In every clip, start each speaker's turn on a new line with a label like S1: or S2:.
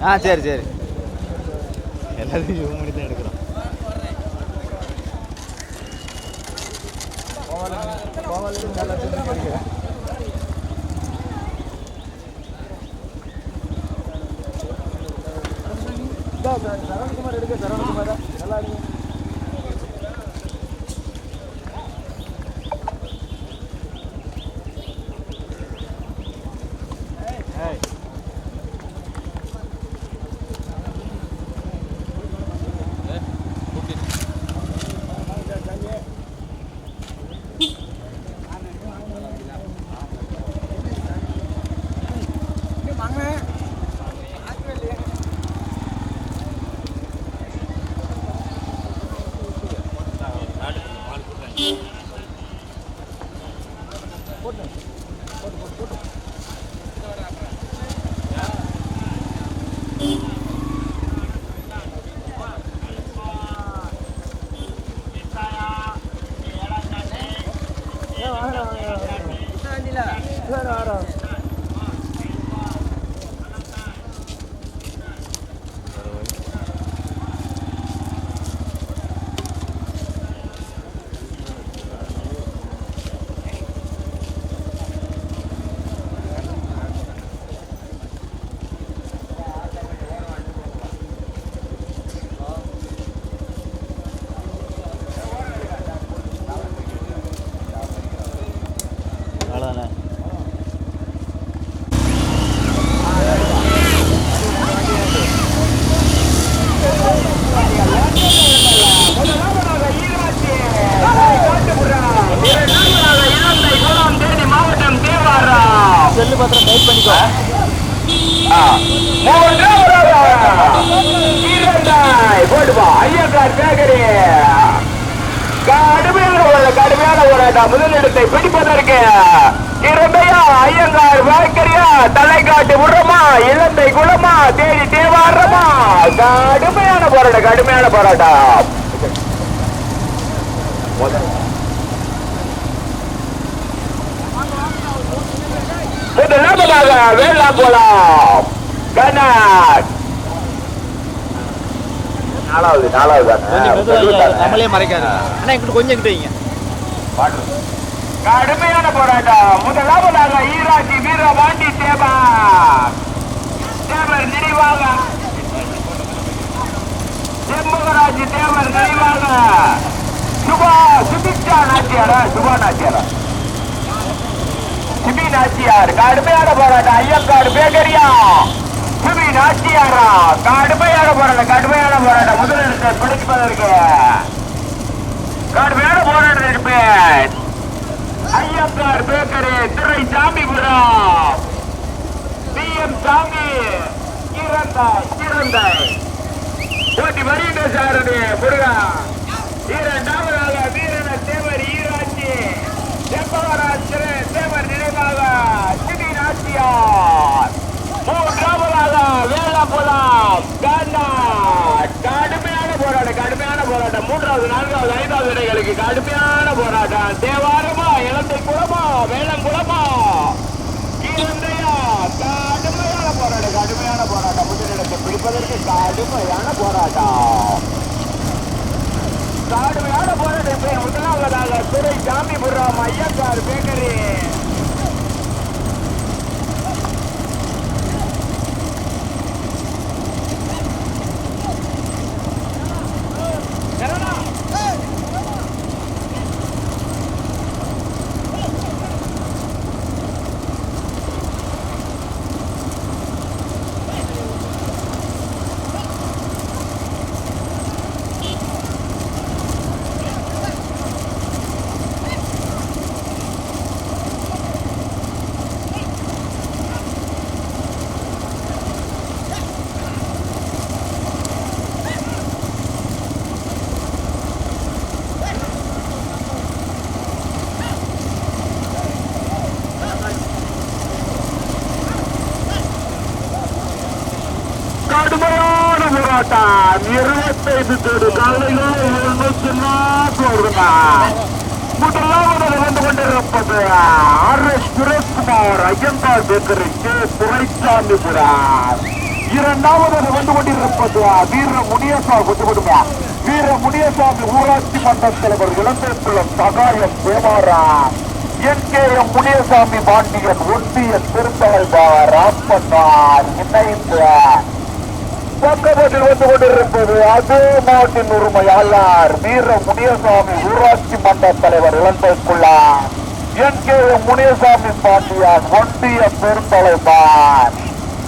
S1: ஆ சரி சரி. எல்லாத்தையும் ஜூம் பண்ணி தான்
S2: எடுக்கிறேன் கடுமையான போராட்டம் கடுமையான போராட்டம். முதலாவதாக வேளாங்குளம் கண்ணாட் நாலாவது நாலாவது
S1: கொஞ்சம் மெதுவாக நம்மளே மறைக்காது. அண்ணா இங்கிட்டு கொஞ்சம் இங்கிட்டு வைங்க.
S2: கடுமையான போராட்டம். முதலாவதாக ஈராட்சி வீரபாண்டி தேவா தேவர் நினைவாக செம்பகராஜ் தேவர் நினைவாக சுபா சுபிக்ஷா நாச்சியாரா? சுபா நாச்சியாரா? சிபி நாச்சியார் கடுமையான போராட்டம். ஐயக்காடு பேக்கரியா சிபி நாச்சியாரா? கடுமையான போராட்டம் கடுமையான போராட்டம். முதலிடத்தை பிடிப்பதற்கு கடுமையான போராட்டம் இருப்பேன் ஐயங்கார் பேக்கரி திரை சாமிபுரம். பி எம் சாமி இறந்தாய் இறந்தாய். போட்டி வருகின்ற சாரதி முருகா. இரண்டாவதாக வீரன தேவர் ஈராட்சி செம்பவராஜ் தேவர் நினைவாக சிடி நாச்சியார். மூன்றாவதாக போலாம் கண்ணாட் கடுமையான போராட்டம் கடுமையான போராட்டம். மூன்றாவது நான்காவது ஐந்தாவது இடைகளுக்கு கடுமையான போராட்டம். தேவாரமா இலந்தை குளமா வேளங்குளமா? கீழந்தையா கடுமையான போராட்டம். முதலிடத்தை பிடிப்பதற்கு கடுமையான போராட்டம். கடுமையான போராட்டம் முதலாவதாக துறை சாமிபுரம் ஐயக்கார் பேக்கரி கடுமையான போராட்டம் இருபத்தைந்து கோடி காலையில் எழுநூத்தி நாற்பது முதலாவது வந்து கொண்டிருப்பது R S Sureshkumar Iyengar bakery K. Duraisamypuram
S3: இரண்டாவதாக வந்து கொண்டிருப்பது வீர முனியசாமி கொஞ்சம் கொடுங்க வீர முனியசாமி ஊராட்சி மன்ற தலைவர் Ilambekulam Sagayam Devara N. K. M. Muniyasamy Pandian ஒன்றிய திருத்தலைவர் ராப்பன்னார் இணைந்த பக்கத்தில் வந்து கொண்டிருப்பது அதே மாட்டின் உரிமையாளர் வீர முனியசாமி ஊராட்சி மன்ற தலைவர் இளம்பேக்குள்ளா என். கே. முனியசாமி பாண்டியார் ஒன்றிய பெருந்தலைவர்.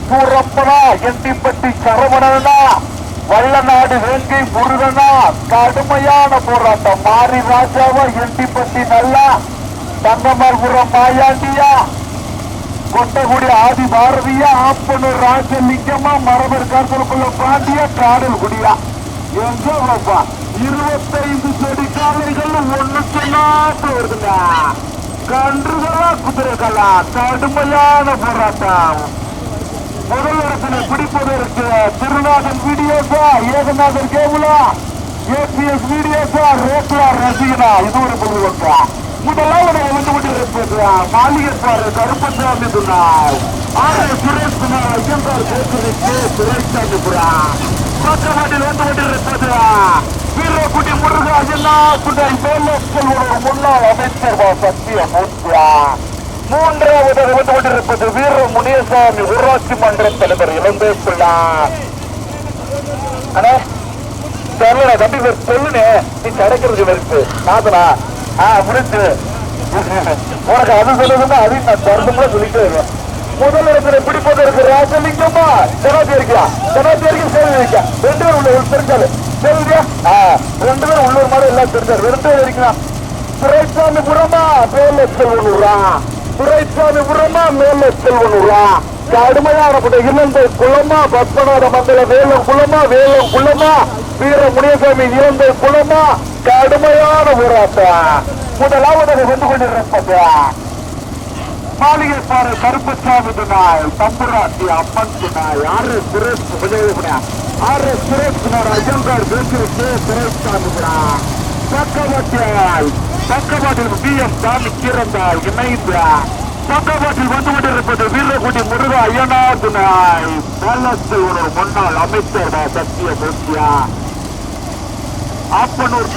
S3: சூரப்பனா எட்டிப்பட்டி சரவணனா வல்லநாடு வேங்கை முருகனா கடுமையான போராட்டம். மாரி ராஜாவா எட்டிப்பட்டி நல்லா. தங்கமர்புரம் மாயாண்டியா கொட்டகுடி ஆதி பாரதிய ஆப்பனூர் ராஜலிங்கமா மரபர் காசலுக்குள்ள பாண்டிய காடல் குடியா. எங்க இருபத்தைந்து செடி காலைகள் ஒண்ணு சொல்லாட்டு வருதுங்க கன்றுகளா குதிரைகளா? கடுமையான போராட்டம். முதல் இடத்துல பிடிப்பதற்கு திருநாதன் வீடியோஸா ஏகநாதன் கேபுலா ஏபிஎஸ் வீடியோஸா ரேக்லா ரசிகனா? இது ஒரு பொதுவக்கா? முதலாவது வந்து கொண்டிருப்பது மாளிகை பாரு கருப்பசாமி துணாய் ஆர் சுரேஷ் குமார் ஐயங்கார் பேசுறதுக்கு சுரேஷாமி புரா பக்கவாட்டில் வந்து கொண்டிருப்பது வீரக்குடி முருகா அஜினா துணை வேலோக்கல் ஒரு முன்னாள் அமைச்சர் வா சத்திய மூர்த்தியா. மூன்றாவது வந்து கொண்டிருப்பது வீர முனியசாமி ஊராட்சி மன்ற தலைவர் இளம்பேக்குள்ளா அண்ணே தெரியல தம்பி பேர் சொல்லுனே நீ கிடைக்கிறது வெறுப்பு. நாதனா ஆ முடிஞ்சு உனக்கு அது சொல்லுதுன்னா அதையும் நான் தருணம்ல சொல்லிட்டு வருவேன் முதல் இடத்துல பிடிப்பதற்கு ராஜலிங்கமா ஜனாதி இருக்கா ஜனாதி வரைக்கும் சேவை இருக்கா ரெண்டு பேரும் உள்ள தெரிஞ்சாரு. சரியா ரெண்டு பேரும் உள்ளூர் மாதிரி எல்லாம் தெரிஞ்சாரு. ரெண்டு பேர் இருக்கலாம் துரைசாமி புறமா மேல செல்வனூரா? துரைசாமி புறமா மேல செல்வனூரா? கடுமையானப்பட்ட இலந்தை குளமா பத்மநாத மண்டல வேலம் குளமா வேலம் குளமா வீர முனியசாமி இலந்தை குளமா கடுமையான போராட்டம். முதலாவதாக வந்து கொண்டிருப்பது மாளிகை பாரு கருப்பசாமி துணாய் தம்புராட்டி அம்மன் துணாய் ஆர் எஸ் சுரேஷ் விஜயகுணா ஆர் எஸ் சுரேஷ் குமார் ஐயங்கார் பேசுறது சுரேஷ் சாமி பக்கவாட்டியால் பக்கவாட்டில் பி எம் சாமி கீரந்தாய் இணைந்த பக்கவாட்டில் வந்து கொண்டிருப்பது வீரகுடி முருகா ஐயனா துணாய். பாலத்தில் ஒரு முன்னாள் அமைச்சர் சத்திய மூர்த்தியா ஆப்பனூர்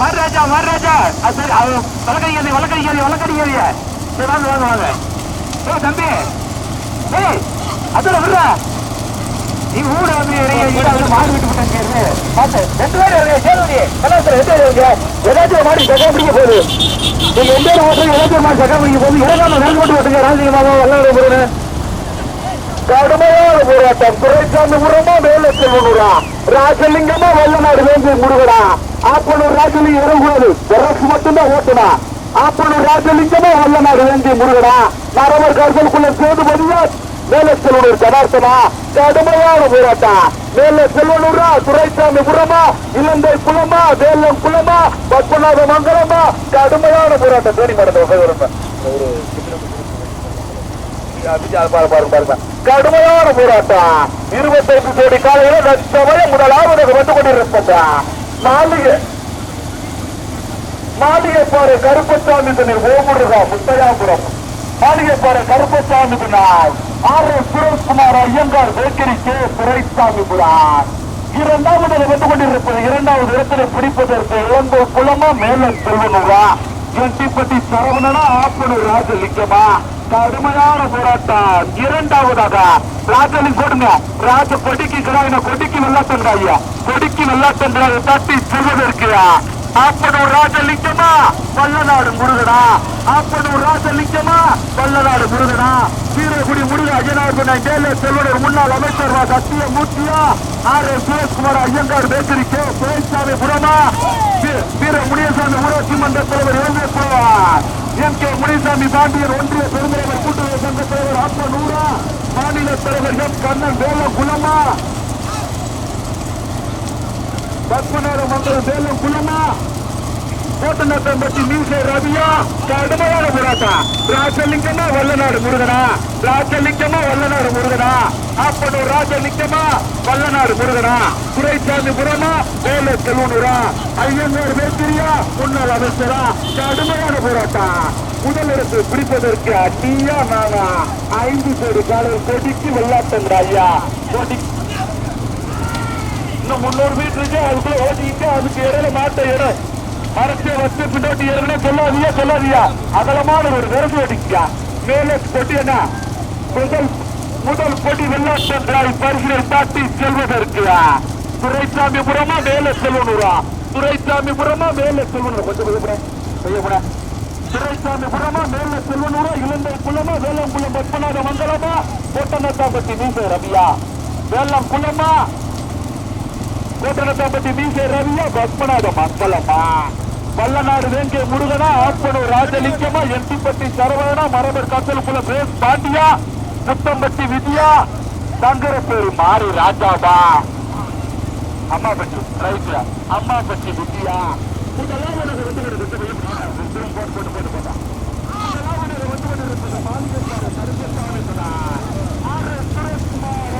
S3: மகாராஜா மகாராஜா. சரி வழக்கறிஞர் வழக்கறிஞர் வழக்கறிஞர் சரி வாங்க வாங்க வாங்க. ஏ தம்பி. ஏய் அதோட விடுற நீ ஊட வந்து மாடு விட்டு விட்டாங்க பார்த்து ரெண்டு பேரும் இருக்கு சேருடி நல்லா சார் ரெண்டு பேரும் இருக்கு ஏதாச்சும் மாடி சக்கா பிடிக்க போகுது. நீங்க எந்த பேரும் ஓட்டுறீங்க ஏதாச்சும் மாடி சக்கா பிடிக்க போகுது. இறங்காம நடந்து மட்டும் ஓட்டுங்க ராஜலிங்கமாக வல்லாட போறேன் கடுமையான போராட்டம். துரைசாமி உரமா மேல செல்வனுரா ராஜலிங்கமா வல்லநாடு வேண்டி முருகடா ஆப்பனூர் ராஜலிங்கம் இறங்குவது அரசு மட்டும்தான் ஓட்டுனா ஆப்பனூர் ராஜலிங்கமா வல்லநாடு வேண்டி முருகடா நரவர் கருத்தலுக்குள்ள சேது பதியா? மேல செல்வனூர் ஜனார்த்தனா கடுமையான போராட்டம் மேல செல்வனூரா? துரைசாமி புறமா? இலந்தை குளமா வேலம் குளமா பத்மநாத மங்கலமா? கடுமையான போராட்டம். தேனி மாடத்தை வரும்ப கடுமையான போராட்டம். இருபத்தைந்து கோடி காலையில லட்சமய முதலாவது வந்து கொண்டிருப்பதா மாளிகை. மாளிகை பாரு கருப்பசாமி தண்ணீர் ஓமுருகா முத்தையாபுரம். மாளிகை பாரு Karuppasamy தண்ணார் R Sureshkumar Iyengar bakery K. Duraisamy Pooran இரண்டாவது வந்து கொண்டிருப்பது இரண்டாவது இடத்துல பிடிப்பதற்கு இளங்கோ குளமா மேல செல்வனுரா? எட்டிப்பட்டி சரவணனா ஆப்பனூர் ராஜலிங்கமா? கடுமையான போராட்டம். இரண்டாவதாக ராஜலிங் கொடுங்க. ராஜ கொடிக்கு கிடாயின கொடிக்கு வெள்ளாட்டண்டா ஐயா. கொடிக்கு சென்றால் தட்டி செல்வதற்கு ஆப்பனூர் ராஜலிங்கமா வல்லநாடு முருகனா? ஆப்பனூர் ராஜலிங்கமா வல்லநாடு முருகனா? வீரகுடி முருக அஜயநாதன் மேலே செல்வனர் முன்னாள் அமைச்சர் வா சத்திய மூர்த்தியா? R S Sureshkumar Iyengar bakery K. சுரேஷ்சாமி புரமா வீர முனியசாமி ஊராட்சி மன்ற தலைவர் இளங்கை போவார் எம். கே. முனிசாமி பாண்டியர் ஒன்றிய பெருந்தலைவர் கூட்டுறவு சங்க தலைவர் ஆப்பனூரா. மாநில தலைவர் எம். கண்ணன் வேல குலமா பத்மநாத மண்டலம் சேலம் குழுமா? கோட்டநத்தம் பற்றி மீசை ரவியா? கடுமையான போராட்டம். ராஜலிங்கமா வல்லநாடு முருகனா? ராஜலிங்கமா வல்லநாடு முருகனா? அப்பனூர் ராஜலிங்கமா வல்லநாடு முருகனா? துரைசாமி புறமா வேலை செல்வனுரா ஐயங்கார் மேத்திரியா முன்னாள் அமைச்சரா? கடுமையான போராட்டம். முதலிடத்து பிடிப்பதற்கு அட்டியா நானா? ஐந்து கோடி காலம் கொடிக்கு வெள்ளாட்டம் ஐயா கொடிக்கு இன்னும் முன்னூறு மீட்டருக்கு அதுக்குள்ள ஓட்டிக்கிட்டு அதுக்கு இடையில மாட்ட இடம் மரத்தை வச்சு பின்னோட்டி இறங்கினா சொல்லாதியா சொல்லாதியா அகலமான ஒரு விரசு ஓட்டிக்கியா மேலே கொட்டி என்ன? முதல் முதல் கொடி வெள்ளாட்டங்கிறாய் பரிசுகளை தாட்டி செல்வதற்கு. துரைசாமி புறமா மேலே செல்வனுரா? துரைசாமி புறமா மேலே செல்வனூர்? கொஞ்சம் செய்யப்பட துரைசாமி புறமா மேல செல்வனுரா? இலந்தை குளமா வேலம் குளம் பத்மநாத மங்கலமா? கோட்டநத்தாம்பட்டி நீங்க ரவியா? வேலம் குளமா கோட்டநத்தாம்பட்டி மீசை ரவியா பத்மநாத மங்களமா வல்லநாடு வேங்கிய முருகனா ஆப்பனூர் ராஜலிங்கமா எட்டிப்பட்டி சரவணா மரபர் கத்தலுக்குள்ள பிரேஸ் பாண்டியா முத்தம்பட்டி வித்யா பேரு மாறி ராஜாவா. அம்மா பட்டி ரைட் அம்மா பட்டி வித்யா. போட்டு போட்டு போட்டு போட்டு போட்டா இதெல்லாம் உனக்கு வந்து ஒரு விட்டு மாளிகைக்கார கருப்பசாமி சொன்னா ஆறு சுரேஷ்குமார்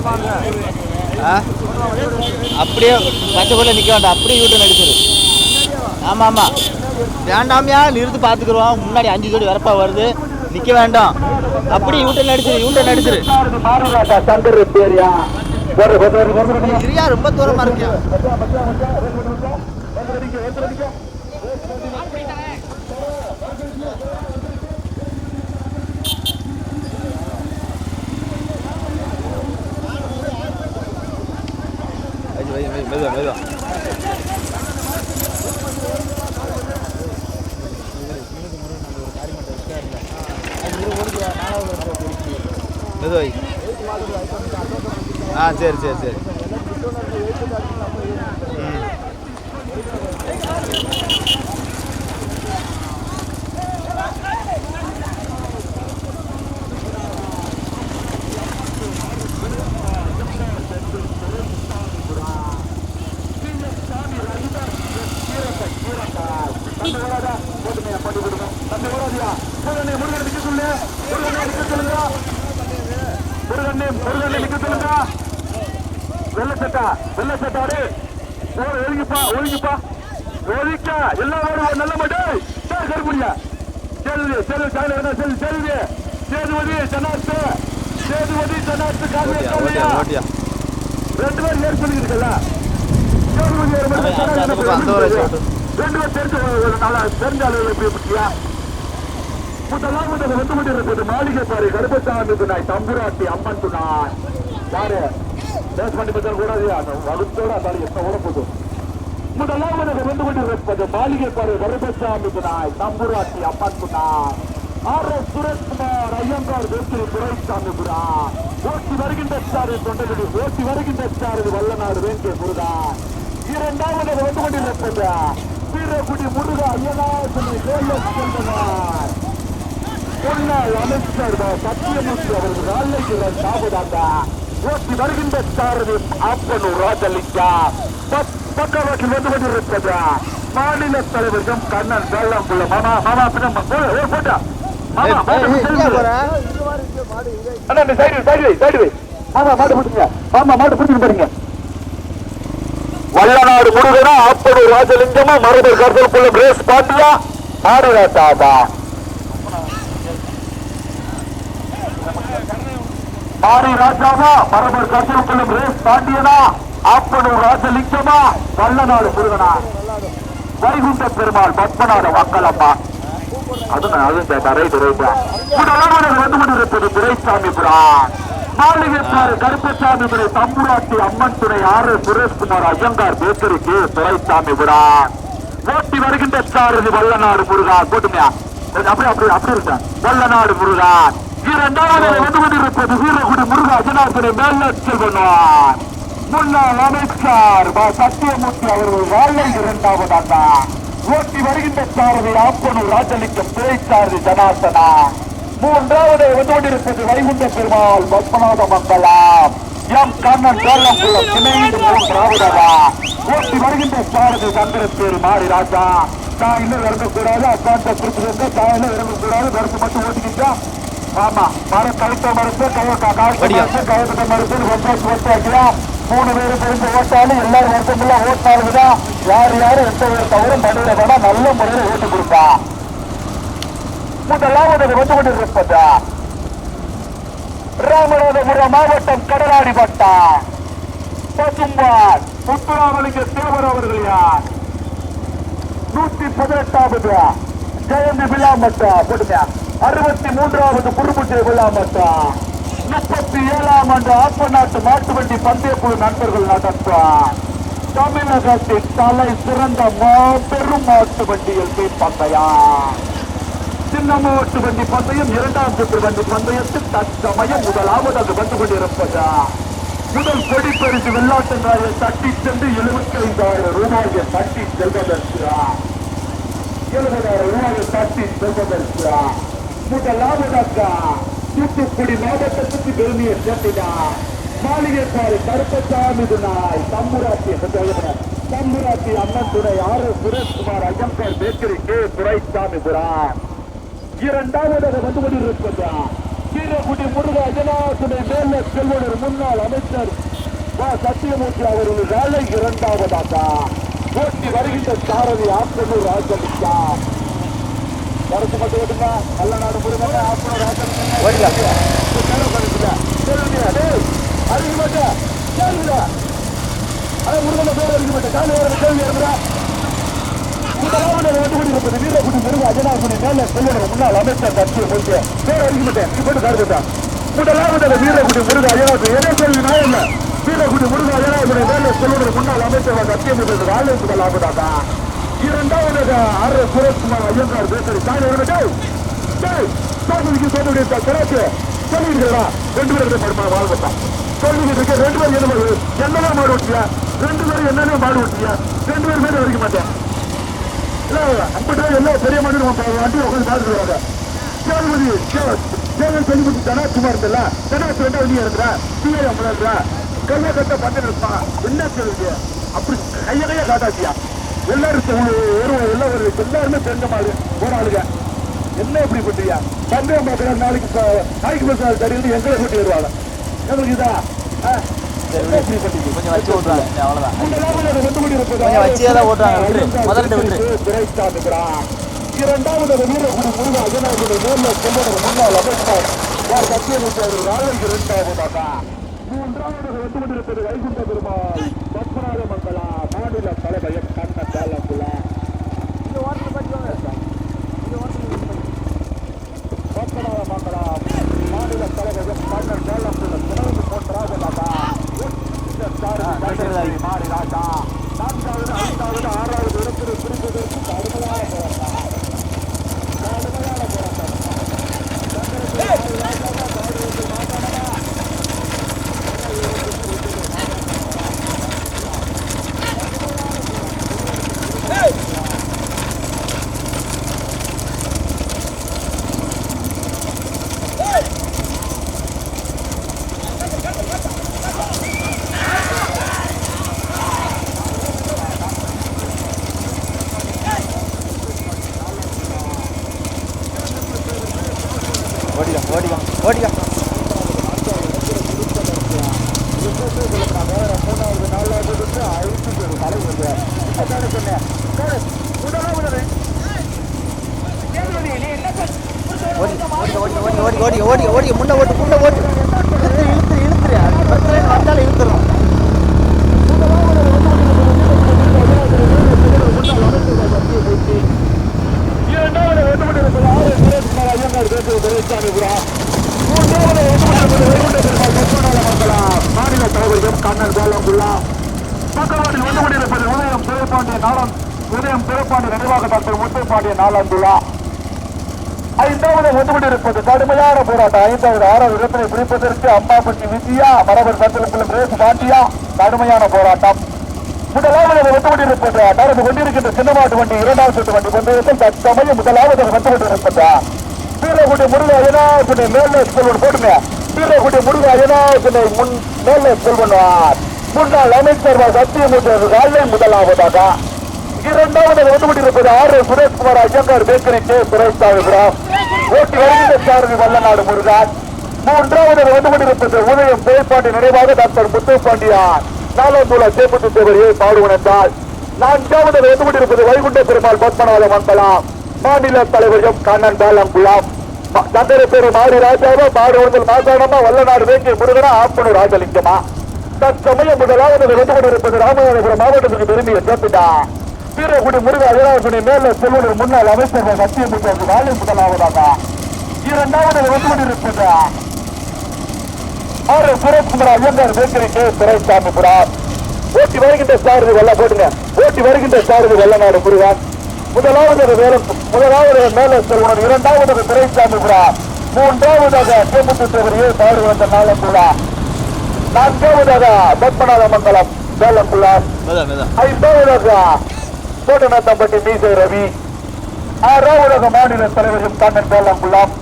S1: ஆ அப்படியே பச்சை கொள்ள நிற்க வேண்டாம். அப்படியே யூட்டன் அடிச்சிரு. ஆமாம் ஆமாம் வேண்டாமையா நிறுத்து பார்த்துக்குருவோம் முன்னாடி அஞ்சு ஜோடி வரப்பா வருது. நிற்க வேண்டாம். அப்படியே யூட்டன் அடிச்சிரு யூட்டன் அடிச்சிரு. சரியா ரொம்ப தூரமாக இருக்கியா மெதுவா மெதுவா மெதுவா ஆ சரி சரி சரி ம்
S3: வெள்ள சட்டா வெள்ள சட்டாடு ஒழுங்கிப்பா ஒழுங்கிப்பா ஒழுங்க எல்லா வாரம் நல்ல மாட்டு சார் கருப்புடியா சேதுவி சேது சாயல என்ன சேது சேதுவி சேதுவதி சனாத்து சேதுவதி சனாத்து
S1: ஓட்டியா
S3: ரெண்டு
S1: பக்கம் அந்த ஒரு சைடு.
S3: ரெண்டு பேர் தெரிஞ்ச தெரிஞ்ச அளவில் எப்படி பற்றியா முதலாம் வந்து வந்து கொண்டிருப்பது மாளிகை பாரு கருப்பசாமி துணாய் தம்புராட்டி அம்மன் துணாய் யாரு? பேஸ் பண்ணி பற்றி கூடாது. அந்த வகுத்தோட அதால எத்தனை ஓட போதும் முதலாம் வந்து வந்து கொண்டிருப்பது மாளிகை பாரு கருப்பசாமி துணாய் தம்புராட்டி அம்மன் துணாய் ஆர் எஸ் சுரேஷ்குமார் ஐயங்கார் வேத்திரி துரைசாமி புரா ஓட்டி வருகின்ற ஸ்டார் தொண்டகுடி ஓட்டி வருகின்ற ஸ்டார் இது வல்லநாடு வேண்டிய முருகா. இரண்டாவது வந்து கொண்டிருப்பது வீரகுடி முருகா ஐயனார் சொல்லி செல்வனார் முன்னாள் அமைச்சர் சத்தியமூர்த்தி அவர்கள் ராஜகிரன் சாபுதாங்க ஓட்டி வருகின்ற சாரதி ஆப்பனூர் ராஜலிங்கா. பக்கவாட்டில் வந்து கொண்டிருப்பது மாநில தலைவர் எம் கண்ணன் வேளாங்குள்ள மாமா மாமா பின்ன போட்டா. மாமா மாடு சைடு சைடு சைடு மாமா மாமா பாருங்க. வல்லநாடு முருகனா ஆப்பனூர் ராஜலிங்கமா மரபர் கருதலுக்குள்ள பிரேஸ் பாண்டியா. ஆடுராட்டாபா மாரி ராஜாவா? மரபர் கருதலுக்குள்ள ரேஸ் தாண்டியதா ஆப்பனூர் ராஜலிங்கமா வல்லநாடு முருகனா? வைகுண்ட பெருமாள் பத்மநாத வாக்கலம்மா. அதுதான் அது கேட்டா ரைட்டு வந்து கொண்டிருப்பது துரைசாமி புரான். மாளிகைப்பாறு கருப்பசாமி துறை தம்புராட்டி அம்மன் துணை ஆர் சுரேஷ்குமார் ஐயங்கார் பேக்கரிக்கு துரைசாமி புரான். ஓட்டி வருகின்ற சாரதி வல்லநாடு முருகான் போட்டுமையா? அப்படி அப்படி அப்படி இருக்கேன் வல்லநாடு முருகான் இரண்டாவது வந்து கொண்டிருப்பது வீரகுடி முருகா ஜனார்தனை மேல செல்வனார் முன்னாள் அமைச்சர் சத்தியமூர்த்தி அவர்கள் வாழை இரண்டாவதாக ஓட்டி வருகின்ற சாரதி ஆப்பனூர் ராஜலிங்கம் துறை மூன்றாவது வந்து கொண்டிருப்பது வைகுண்ட பெருமாள் பத்மநாத மங்கலம் எம். கண்ணன் வேலங்குள்ள இணைந்து மூன்றாவதா ஓட்டி வருகின்ற சாரதி சந்திரப்பேர் ராஜா தான் இன்னும் இறங்கக்கூடாது அக்காண்ட குறிப்பிட்டு தான் இன்னும் இறங்கக்கூடாது கருத்து மட்டும் ஓட்டிக்கிட்டா ஆமா மர கழுத்த மறுத்து
S1: வடியா.
S3: கழுத்த மறுத்து ஒன்றாச்சு ஓட்டாக்கலாம் மூணு பேர் தெரிஞ்சு ஓட்டாலும் எல்லாரும் வருஷமுள்ள ஓட்டாளுதான் யார் யாரும் எந்த ஒரு தவறும் பண்ணிட வேணாம் நல்ல முறையில் ஓட்டு கொடுப்பா. முதலாவது வந்து கொண்டிருப்பதா ராமநாதபுரம் மாவட்டம் கடலாடி வட்டம் பசும்பால் முத்துராமலிங்க தேவர் அவர்கள் யார்? நூத்தி பதினெட்டாவது ஜெயந்தி விழாமட்டா போடுங்க அறுபத்தி மூன்றாவது குறுமுட்டை விழாமட்டா. முப்பத்தி ஏழாம் ஆண்டு ஆப்ப நாட்டு மாட்டு வண்டி பந்தய குழு நண்பர்கள் நடத்தா. தமிழகத்தின் தலை சிறந்த மாபெரும் மாட்டு போய் பந்தயா சின்ன மாட்டு வண்டி பந்தயம் இரண்டாம் சுற்று வண்டி பந்தயத்தில் தற்சமயம் முதலாவது அது வந்து கொண்டிருப்பதா. முதல் கொடி பரிசு வெள்ளாட்டங்காயை தட்டி சென்று எழுபத்தி ஐந்தாயிரம் ரூபாயை தட்டி செல்வதற்கு எழுபதாயிரம் ரூபாயை தட்டி செல்வதற்கு முதலாவதாக தூத்துக்குடி மாவட்டத்துக்கு பெருமையை சேர்த்தினார் மாளிகைப்பாறை கருப்பசாமி நாய் தம்புராட்சி தம்புராட்சி அண்ணன் துணை ஆறு சுரேஷ்குமார் ஐயம்பேர் பேக்கரி கே. துரைசாமி புரான். இரண்டாவதாக வந்து கொண்டிருப்பதா கீரகுடி முருகா அஜனாசுனை மேல செல்வனர் முன்னாள் அமைச்சர் சத்தியமூர்த்தி அவர்கள் வேலை இரண்டாவதாக. போட்டி வருகின்ற சாரதி ஆற்றலூர் ராஜலிங்கா வரத்து மட்டும் ஓட்டுங்க நல்ல நாடு முருகன் ஆப்பனூர் ராஜலிங்கா மாட்டேன் கேள்விடா ஆனா முருகன் பேர் அறிவிக்க மாட்டேன் காலி வர கேள்வி இருக்கிறா முன்னாள் அமைச்சர் கட்சி போயிட்டு பேர் அறிவிக்க மாட்டேன் இப்படி கருதுட்டா முதலாவது வீரகுடி முருக அஜனாகுடி எதே கேள்வி நான் இல்ல வீரகுடி முருக அஜனாகுடி முன்னாள் அமைச்சர் கட்சி முடிச்சது ஆளு முதலாவதாக இரண்டாவது ஆர் எஸ் சுரேஷ்குமார் ஐயங்கார் பேசுறது. தான் இருக்கட்டும் சாமிக்கு சொல்லுடைய கராச்சு சொல்லிருக்கிறா ரெண்டு பேரும் படுமா வாழ்வட்டா சொல்லிக்கிட்டு இருக்க ரெண்டு பேரும் என்ன மாடு என்னதான் மாடு ஓட்டியா? ரெண்டு பேரும் என்னென்ன மாடு ஓட்டியா? ரெண்டு பேரும் மேலே வரைக்க மாட்டேன் இல்ல அப்படி எல்லாம் பெரிய மாடு வண்டி உட்காந்து பார்த்துட்டு வராங்க சேதுபதி சேவன் சொல்லிபுத்தி தனாசுமா இருந்தல தனாசு ரெண்டா வெளியே இருக்கிறா சீரை அம்மன் இருக்கிறா கையை கட்ட பட்டு இருப்பான். என்ன சொல்லுது அப்படி கைய கைய காட்டாச்சியா? எல்லாரும் ஒரு ஒரு எல்லாருமே தெரிஞ்ச ஆளுங்க. என்ன இப்படி பண்றியா சந்தேகம் பார்க்கிற நாளைக்கு நாளைக்கு பஸ் தெரியுது எங்களை கூட்டி வருவாங்க. எங்களுக்கு இதா? இரண்டாவது வீரகுடி முருகா அஜனாகுடி நேர்ல செல்வனர் முன்னாள் அமைச்சர் யார் அவர்கள் நாளைக்கு இரண்டாவதாக மூன்றாவது வந்து கொண்டிருப்பது வைகுண்ட பெருமாள் பத்மநாத மங்களா மாநில தலைமையம் கண்ணன் மாறி ராஜா நான்காவது ஐந்தாவது ஆறாவது இடத்தில் பிடிப்பதற்கு கடுமையான போராட்டம் கடுமையான போராட்டம்
S1: ஓடிக்கா ஓடிக்கா ஓடிக்கா
S3: மூணாவது நாலாவது இருந்து ஐந்து பேர் தலைவர் அதான சொன்னேன் சார், முதலாவது
S1: ஓடி ஓடி ஓடி ஓடி ஓடி ஓடி ஓடி முன்ன ஓட்டு முன்ன ஓட்டு இழுத்து இழுத்து இழுத்துரு அது பிரச்சனை வந்தாலும் இழுத்துரும்
S3: இரண்டாவது வேண்டுமென்றிருப்பது ஆறு சுரேஷ்குமார் ஐயங்கார் பேசுவது துரைசாமிபுரா மூன்றாவது வேண்டுமென்றிருப்பது வைகுண்ட பெருமாள் முத்துநாத மங்களா மாநில தலைவர்கள் கண்ணன் கோலங்குள்ளா பக்கவாட்டில் வந்து கொண்டிருப்பது உதயம் பிறப்பாண்டிய நாளம் உதயம் பிறப்பாண்டிய நிர்வாக டாக்டர் நாலாம் நாளந்துள்ளா ஐந்தாவது வந்து கொண்டிருப்பது கடுமையான போராட்டம். ஐந்தாவது ஆறாவது இடத்தினை பிடிப்பதற்கு அம்மாப்பட்டி விஜயா மரபர் சத்திரத்தில் பிரேசு பாண்டியா கடுமையான போராட்டம். முதலாவது வந்து கொண்டிருப்பது நடந்து கொண்டிருக்கின்ற சின்னமாட்டு வண்டி இரண்டாவது சுற்று வண்டி பந்தயத்தில் தற்சமயம் முதலாவது வந்து கொண்டிருப்பது வீர வீரகுடி முருகா ஏதா குடி மேல செல்வன் போட்டுங்க. வீரகுடி முருகா ஏதா குடி முன் மேல செல்வன் முன்னாள் அமைச்சர் சத்தியமூர்த்தி காலை முதலாவதாக. இரண்டாவது வந்து கொண்டிருப்பது R Sureshkumar Iyengar bakery K. சுரேஷ்தாவிபுரம் ஓட்டி வருகின்ற சாரதி வல்லநாடு முருகன் மூன்றாவது வந்து கொண்டிருப்பது உதயம் பேய்பாண்டி நினைவாக டாக்டர் முத்துப்பாண்டியார் நாலந்தூல சேப்பட்டு தேவரியை பாடுவனத்தால். நான்காவது வந்து கொண்டிருப்பது வைகுண்ட பெருமாள் பத்மநாத மண்டலம் மாநில தலைவர் எம். கண்ணன் பாலங்குளம். தந்தர பேரு மாரி ராஜாவா பாடுவதில் மாசாணமா வல்லநாடு வேங்கை முருகனா ஆப்பனு ராஜலிங்கமா தற்சமயம் முதலாவது வந்து கொண்டிருப்பது ராமநாதபுரம் மாவட்டத்துக்கு திரும்பிய சேர்த்துட்டான் வீரகுடி முருக அழகாகுடி மேல செல்வனர் முன்னாள் அமைச்சர் சத்தியமுத்தருக்கு வாழை முதலாவதாக. இரண்டாவது வந்து கொண்டிருப்பது. ஆறு சுரேஷ்குமார் ஐயங்கார் பேக்கரி கே துரைசாமி புறார் ஓட்டி வருகின்ற சாரதி வெள்ள போடுங்க ஓட்டி வருகின்ற சாரதி வெள்ளநாடு முருகன். முதலாவது வேலம் முதலாவது மேல செல்வனர் இரண்டாவது துரைசாமி புறார் மூன்றாவதாக தேவரியே பாடு வந்த நாளங்குள்ளா நான்காவதாக பத்மநாத மங்கலம்
S1: மெதா.
S3: ஐந்தாவதாக கோட்டநாத்தம்பட்டி மீசை ரவி உலக மாநில தலைவரும் கண்ணன் வேலங்குளம்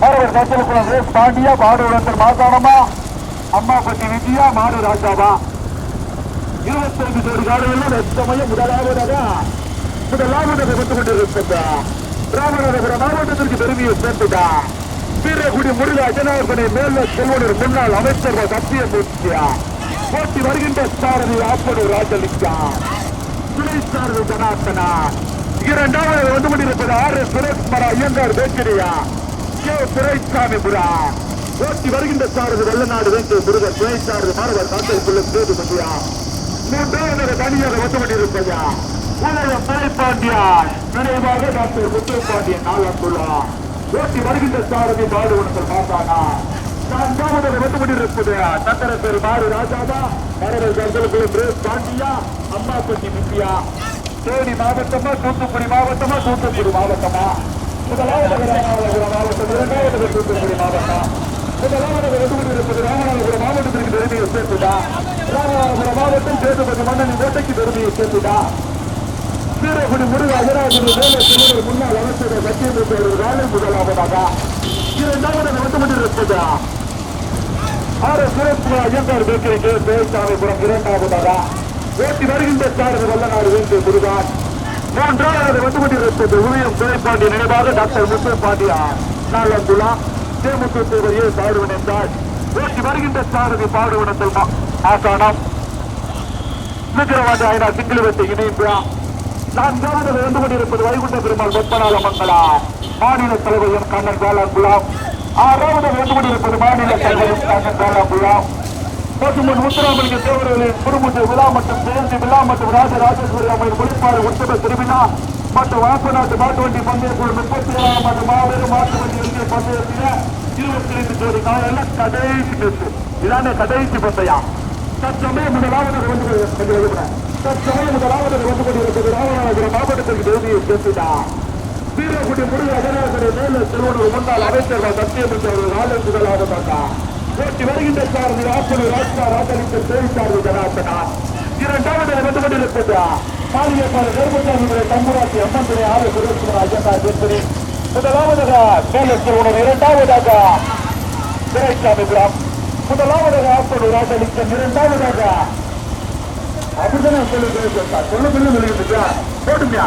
S3: மறுவர் சத்தியகுளம் ரேஸ் பாண்டியா பாடுவரத்தர் மாசாணமா அம்மாப்பட்டி விஜயா மாடு ராஜாவா? இருபத்தைந்து கோடி காடுகளில் எத்தமையும் முதலாவதாக முதலாவதாக வந்து கொண்டிருக்கின்றா ராமநாதபுரம் மாவட்டத்திற்கு பெருமையை சேர்த்துட்டா வீரகுடி முருகா ஜனார்தனை மேல செல்வனர் முன்னாள் அமைச்சர் சத்தியமூர்த்தியா போட்டி வருகின்ற சாரதி ஆப்பனூர் ராஜலிங்கா? துணை சாரதி இரண்டாவது வந்து கொண்டிருப்பது ஆர் எஸ் சுரேஷ்குமார் ஐயங்கார் பேச்சிரியா கே. துரைசாமி புரா. போட்டி வருகின்ற சாரது வெள்ளநாடு வெங்கை முருகன் துணை சாரதி மாணவர் காத்தலுக்குள்ள சேது மந்தியா மூன்றாவது தனியாக வந்து கொண்டிருப்பதா உலக பாண்டியா நினைவாக டாக்டர் முத்துப்பாண்டியன் நாளந்துள்ளா ஓட்டி வருகின்ற சாரதி பாடு உனக்கு மாட்டானா வந்து கொண்டிருப்பது. தக்கர பேர் மாறு ராஜாவா? மரவர் கந்தலுக்குள்ள பிரேஸ் பாண்டியா அம்மாப்பட்டி வித்யா தேனி மாவட்டமா தூத்துக்குடி மாவட்டமா தூத்துக்குடி மாவட்டமா? முதலாவது ராமநாதபுரம் மாவட்டம் இரண்டாவது தூத்துக்குடி மாவட்டம். முதலாவது வந்து கொண்டிருப்பது ராமநாதபுரம் மாவட்டத்திற்கு பெருமையை சேர்த்துடா ராமநாதபுரம் மாவட்டம் சேதுபதி மன்னனின் கோட்டைக்கு பெருமையை சேர்த்துடா வீரகுடி முருக அஜராஜன் மேல செல்வர் முன்னாள் அமைச்சர் சத்தியமூர்த்தி அவர்கள் வேலை முதலாவதாக. இரண்டாவது வந்து கொண்டிருப்பது? ஆறு S Sureshkumar Iyengar bakery K. பேசாமிபுரம் இரண்டாவதாக ஓட்டி வருகின்ற சாரதி வல்லநாடு வேண்டு முருகான். மூன்றாவது வந்து கொண்டிருப்பது உதயம் துணைப்பாண்டிய நினைவாக டாக்டர் முத்து பாண்டியா. நாளந்துலா தேமுத்து தேவரையே பாடுவன் என்றால் ஓட்டி வருகின்ற சாரதி பாடுவனத்தில் ஆசானம். விக்கிரவாண்டி ஐநா சிங்கிலுவத்தை இணைப்பா நான்காவது வந்து கொண்டிருப்பது வைகுண்ட பெருமாள் வெப்பநாள மங்களா. மாநில தலைவர் எம். கண்ணன் வேளாண் குலாம். ஆறாவது வந்து கொண்டிருப்பது மாநில தலைவர் முத்துராமலிங்க தேவர்களின் குருமுட்டு விழா மற்றும் ஜெயந்தி விழா மற்றும் ராஜராஜேஸ்வரி அம்மையின் ஒளிப்பாடு உற்சவ திருவிழா மற்றும் வாசநாட்டு மாட்டு வண்டி பந்தயக்குழு முப்பத்தி ஏழாம் ஆண்டு மாபெரும் மாட்டு வண்டி இறுதி பந்தயத்தில் இருபத்தி ஐந்து ஜோடி காலையில் கடைசி பேசு இதான கடைசி பந்தயம் தற்சமயம் முதலாவது வந்து கொண்டிருக்கிறேன் தற்சமயம் முதலாவது வந்து கொண்டிருப்பது ராமநாதபுரம் மாவட்டத்திற்கு தேதியை சேர்த்துட்டான் வீரக்குடி முருக அகராசனை மேல செல்வனர் முன்னாள் அமைச்சர்கள் சத்தியமிக்க ஒரு நாளை முதலாவதாக போட்டி வருகின்ற சாரதி ஆப்பனு ராஜா ராஜலித்த சேவித்தார்கள் ஜனாசனா இரண்டாவது வந்து கொண்டிருக்கின்ற பாதுகாப்பாளர் கருப்பசாமிகளை தம்புராசி அம்மன் ஆறு குருசுமர் அஜந்தா ஜெர்மனி முதலாவதாக மேல செல்வனர் இரண்டாவதாக துரைசாமி கிராம் முதலாவதாக ஆப்பனு ராஜலித்தன் இரண்டாவதாக அப்படித்தானே சொல்லுங்க சொல்லுங்க சொல்லுங்க போட்டுமையா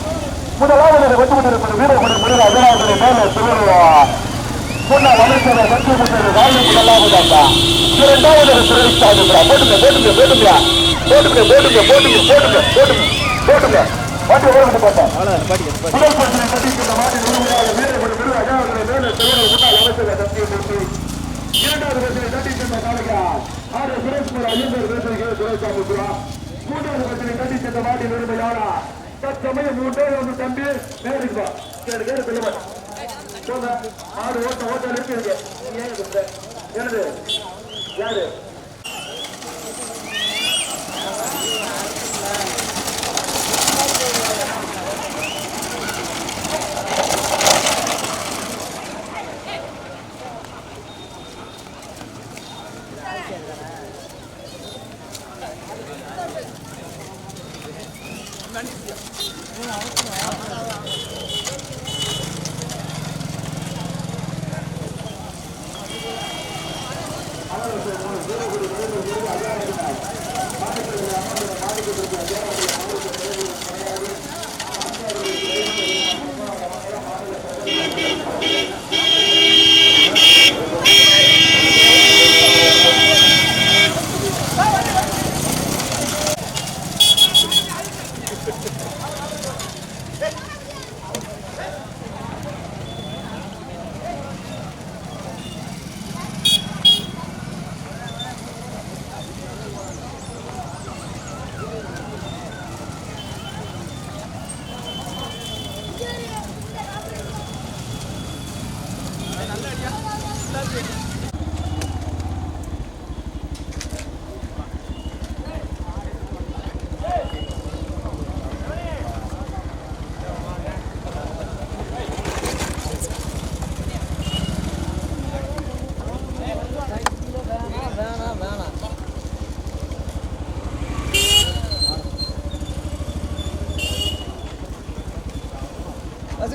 S3: முதலாவது வெட்டுமண்டிருப்பது வீரகுடி முருக அஜனாசனை மேலே செல்வனர் முன்னாள் அமைச்சர் சத்தியமுத்தர் வாழ்வு முதலாவதாக்கா இரண்டாவது பிரதேசாமுக்கா போட்டுங்க போட்டுங்க போட்டுங்க. போட்டுங்க போட்டுங்க போட்டுங்க போட்டுங்க போட்டுங்க போட்டுங்க. வண்டி ஓடுங்க போட்டேன் முதல் பிரச்சனை கண்டிக்கின்ற மாதிரி உறுதியாக வீரகுடி முருக அஜனாசனை மேலே செல்வனர் முன்னாள் அமைச்சர் சத்தியமூர்த்தி இரண்டாவது பிரச்சனை கண்டிக்கின்ற நாளைக்கா ஆறு சுரேஷ்குமார் ஐயம்பர் பேசுகிறேன் சுரேஷாமுத்ரா மூன்றாவது பிரச்சனை கண்டிக்கின்ற மாடி நிர்மையாரா தற்சமயம் மூட்டை வந்து தம்பி மேலுக்குவா கேடு கேடு பிள்ளைவன் போங்க ஆடு ஓட்ட ஓட்ட இருக்கு எனக்கு யாரு?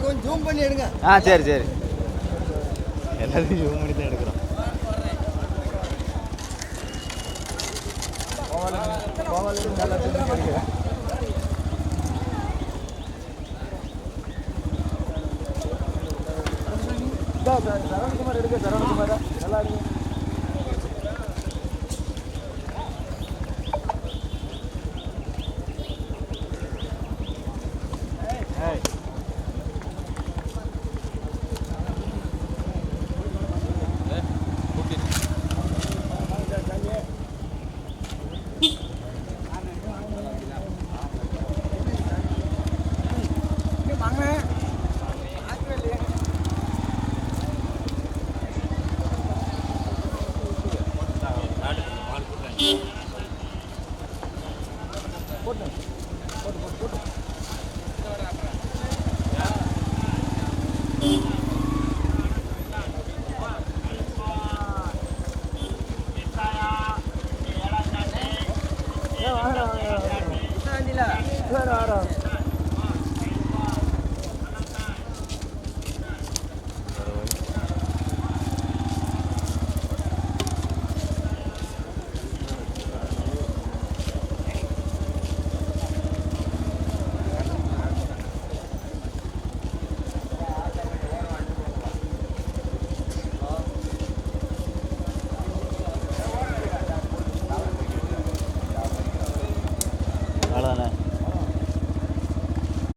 S4: கொஞ்சம் ஜூம் பண்ணி எடுங்க.
S1: ஆ சரி சரி. எல்லாத்தையும் ஜூம் பண்ணி தான் எடுக்கிறோம்.
S4: சரவணகுமார் எடுக்க சரவணகுமார். நல்லா இருக்கு